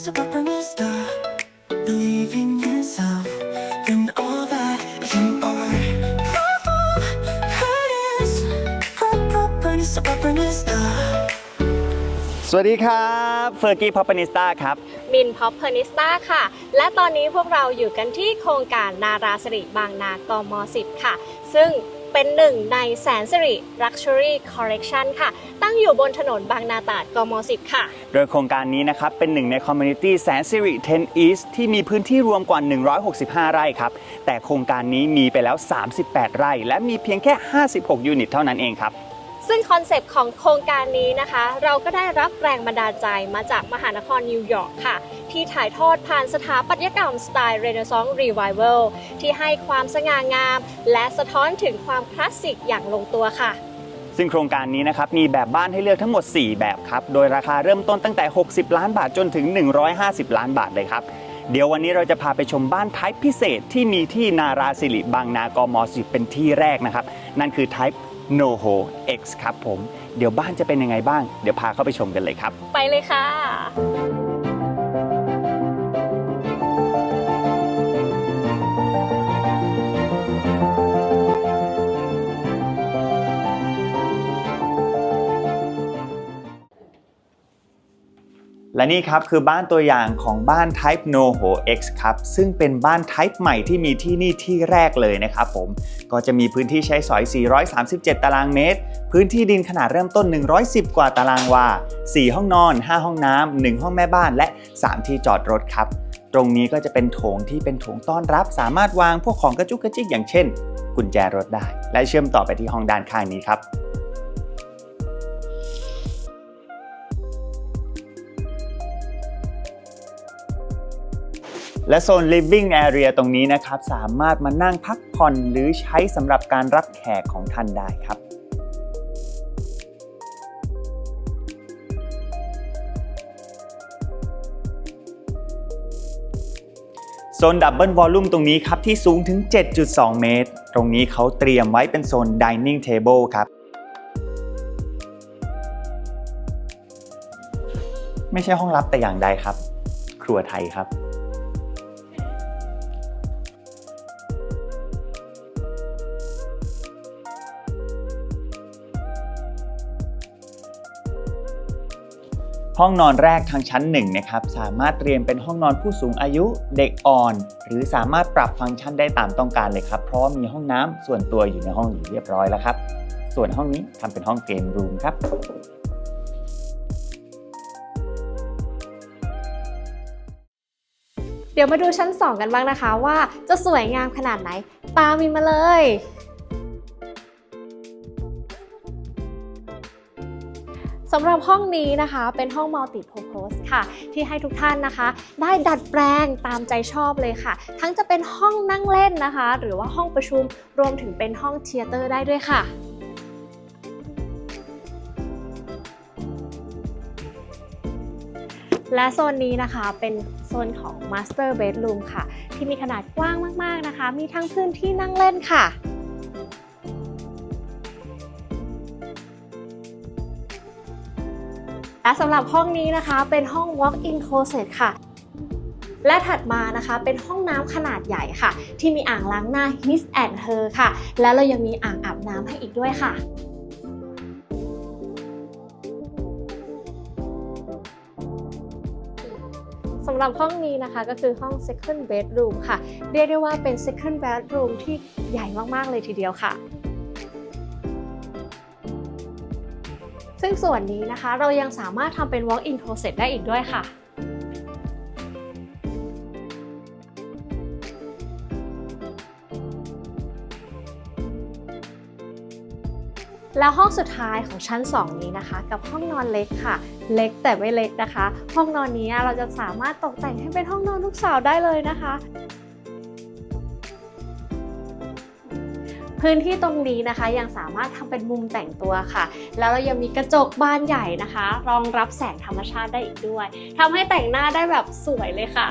Mr. Peppermista, believing in yourself and all that you are. Peppermista, Peppermista. สวัสดีครับเฟอร์กี้พอปนิสต้าครับ มินพ็อปเพอร์นิสต้าค่ะ และตอนนี้พวกเราอยู่กันที่โครงการนาราสิริบางนากม 10 ค่ะ ซึ่ง เป็นหนึ่งในแสนสิริ Luxury Collection ค่ะ ตั้งอยู่บนถนนบางนาตราดกม 10 ค่ะ โดยโครงการนี้นะครับ เป็นหนึ่งในคอมมูนิตี้แสนสิริ10 East ที่มีพื้นที่รวมกว่า 165 ไร่ครับ แต่โครงการนี้มีไปแล้ว 38 ไร่ และมีเพียงแค่ 56 ยูนิตเท่านั้นเองครับ ซึ่งคอนเซปต์ของโครงการนี้นะคะ เราก็ได้รับแรงบันดาลใจมาจากมหานครนิวยอร์กค่ะ ที่ถ่ายทอดผ่านสถาปัตยกรรมสไตล์เรเนซองส์รีไวเวลที่ให้ความสง่างาม และสะท้อนถึงความคลาสสิกอย่างลงตัวค่ะซึ่งโครงการนี้นะครับมีแบบบ้านให้เลือกทั้งหมด 4 แบบครับ โดยราคาเริ่มต้นตั้งแต่ 60 ล้านบาทจนถึง 150 ล้านบาทเลยครับ เดี๋ยววันนี้เราจะพาไปชมบ้านไทป์พิเศษที่มีที่นาราสิริบางนากม10เป็นที่แรกนะครับ นั่นคือ Type NoHo X ครับผม เดี๋ยวบ้านจะเป็นยังไงบ้าง เดี๋ยวพาเข้าไปชมกันเลยครับ ไปเลยค่ะ และนี่ครับคือบ้านตัวอย่างของบ้าน Type NoHo X ครับ ซึ่งเป็นบ้าน Type ใหม่ที่มีที่นี่ที่แรกเลยนะครับผม ก็จะมีพื้นที่ใช้สอย 437 ตารางเมตร พื้นที่ดินขนาดเริ่มต้น 110 กว่าตารางวา 4 ห้องนอน 5 ห้องน้ำ 1 ห้องแม่บ้านและ 3 ที่จอดรถครับ ตรงนี้ก็จะเป็นโถงที่เป็นโถงต้อนรับ สามารถวางพวกของกระจุกกระจิกอย่างเช่น กุญแจรถได้ และเชื่อมต่อไปที่ห้องด้านข้างนี้ครับ และโซน living area ตรงนี้นะครับ สามารถมานั่งพักผ่อนหรือใช้สำหรับการรับแขกของท่านได้ครับโซนดับเบิลวอลลุ่มตรงนี้ครับ ที่สูงถึง 7.2 เมตร ตรงนี้เขาเตรียมไว้เป็นโซน dining table ครับ ไม่ใช่ห้องลับแต่อย่างใดครับ ครัวไทยครับ ห้องนอนแรกทางชั้นหนึ่งนะครับสามารถเตรียมเป็นห้องนอนผู้สูงอายุเด็กอ่อน หรือสามารถปรับฟังก์ชันได้ตามต้องการเลยครับเพราะว่ามีห้องน้ำส่วนตัวอยู่ในห้องอยู่เรียบร้อยแล้วครับ ส่วนห้องนี้ทำเป็นห้องเกมรูมครับเดี๋ยวมาดูชั้น 2 กันบ้างนะคะว่าจะสวยงามขนาดไหน ตามมินมาเลย สำหรับห้องนี้นะคะเป็นห้อง multi purpose ค่ะ ที่ให้ทุกท่านนะคะ ได้ดัดแปลงตามใจชอบเลยค่ะ ทั้งจะเป็นห้องนั่งเล่นนะคะ หรือว่าห้องประชุมรวมถึงเป็นห้องเทเตอร์ได้ด้วยค่ะและโซนนี้นะคะเป็นโซนของ Master Bedroom ค่ะ ที่มีขนาดกว้างมากๆนะคะ มีทั้งพื้นที่นั่งเล่นค่ะ และสำหรับห้องนี้นะคะเป็นห้อง Walk-in Closet ค่ะและถัดมานะคะเป็นห้องน้ำขนาดใหญ่ค่ะ ที่มีอ่างล้างหน้า His and Her ค่ะ แล้วเรายังมีอ่างอาบน้ำให้อีกด้วยค่ะ สำหรับห้องนี้นะคะก็คือห้อง second bedroom ค่ะ เรียกได้ว่าเป็น second bedroom ที่ใหญ่มาก ๆ เลยทีเดียวค่ะ งส่วนนี้นะคะเรายังสามารถทำเป็น walk-in closet ได้อีกด้วยค่ะแล้วห้องสุดท้ายของชั้น 2 นี้นะคะ กับห้องนอนเล็กค่ะ เล็กแต่ไม่เล็กนะคะ ห้องนอนนี้เราจะสามารถตกแต่งให้เป็นห้องนอนลูกสาวได้เลยนะคะ พื้นที่ตรงนี้นะคะยังสามารถทำเป็นมุมแต่งตัวค่ะ แล้วเรายังมีกระจกบานใหญ่นะคะ รองรับแสงธรรมชาติได้อีกด้วยทำให้แต่งหน้าได้แบบสวยเลยค่ะ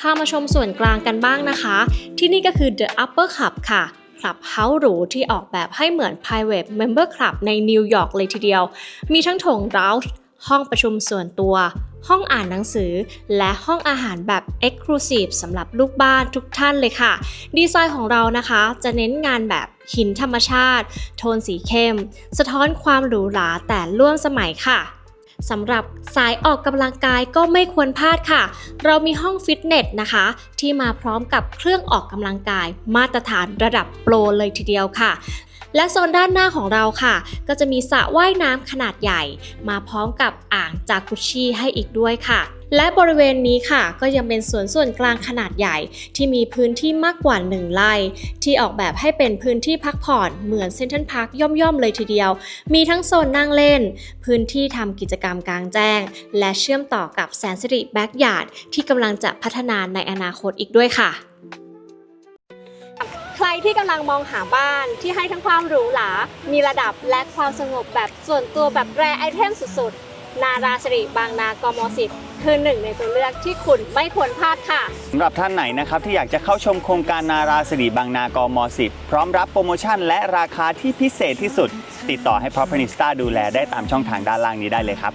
พามาชมส่วนกลางกันบ้างนะคะ ที่นี่ก็คือ The Upper Club ค่ะ คลับเฮาส์หรูที่ออกแบบให้เหมือน Private Member Club ในนิวยอร์กเลยทีเดียว มีทั้งโถงเราชห้องประชุมส่วนตัว ห้องอ่านหนังสือ และห้องอาหารแบบ Exclusive สำหรับลูกบ้านทุกท่านเลยค่ะ ดีไซน์ของเรานะคะจะเน้นงานแบบหินธรรมชาติ โทนสีเข้ม สะท้อนความหรูหราแต่ร่วมสมัยค่ะ สำหรับสายออกกำลังกายก็ไม่ควรพลาดค่ะ เรามีห้องฟิตเนสนะคะ ที่มาพร้อมกับเครื่องออกกำลังกายมาตรฐานระดับโปรเลยทีเดียวค่ะ และโซนด้านหน้าของเราค่ะ ก็จะมีสระว่ายน้ำขนาดใหญ่ มาพร้อมกับอ่างจากุชชี่ให้อีกด้วยค่ะและบริเวณนี้ค่ะก็ยังเป็นสวนส่วนกลางขนาดใหญ่ ที่มีพื้นที่มากกว่า 1 ไร่ ที่ออกแบบให้เป็นพื้นที่พักผ่อนเหมือนเซ็นทรัลพาร์คย่อมๆเลยทีเดียว มีทั้งโซนนั่งเล่น พื้นที่ทำกิจกรรมกลางแจ้ง และเชื่อมต่อกับแสนสิริแบ็กยาร์ดที่กำลังจะพัฒนาในอนาคตอีกด้วยค่ะ ที่กำลังมองหาบ้านที่ให้ทั้งความหรูหรา มีระดับและความสงบแบบส่วนตัวแบบแรไอเทมสุดๆ นาราสิริบางนากมสิบคือหนึ่งในตัวเลือกที่คุณไม่ควรพลาดค่ะสำหรับท่านไหนนะครับที่อยากจะเข้าชมโครงการนาราสิริบางนากม10 พร้อมรับโปรโมชั่นและราคาที่พิเศษที่สุด ติดต่อให้ Propertista ดูแลได้ตามช่องทางด้านล่างนี้ได้เลยครับ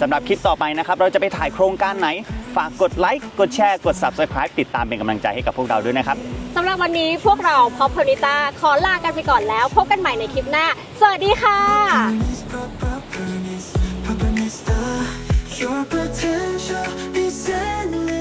สำหรับคลิปต่อไปนะครับเราจะไปถ่ายโครงการไหน ฝากกดไลค์กดแชร์กด Subscribe ติดตามเป็นกำลังใจให้กับพวกเราด้วยนะครับ สำหรับวันนี้พวกเราพอพนิตาขอลากันไปก่อนแล้ว พบกันใหม่ในคลิปหน้า สวัสดีค่ะ Properties, properties, properties, your potential is endless.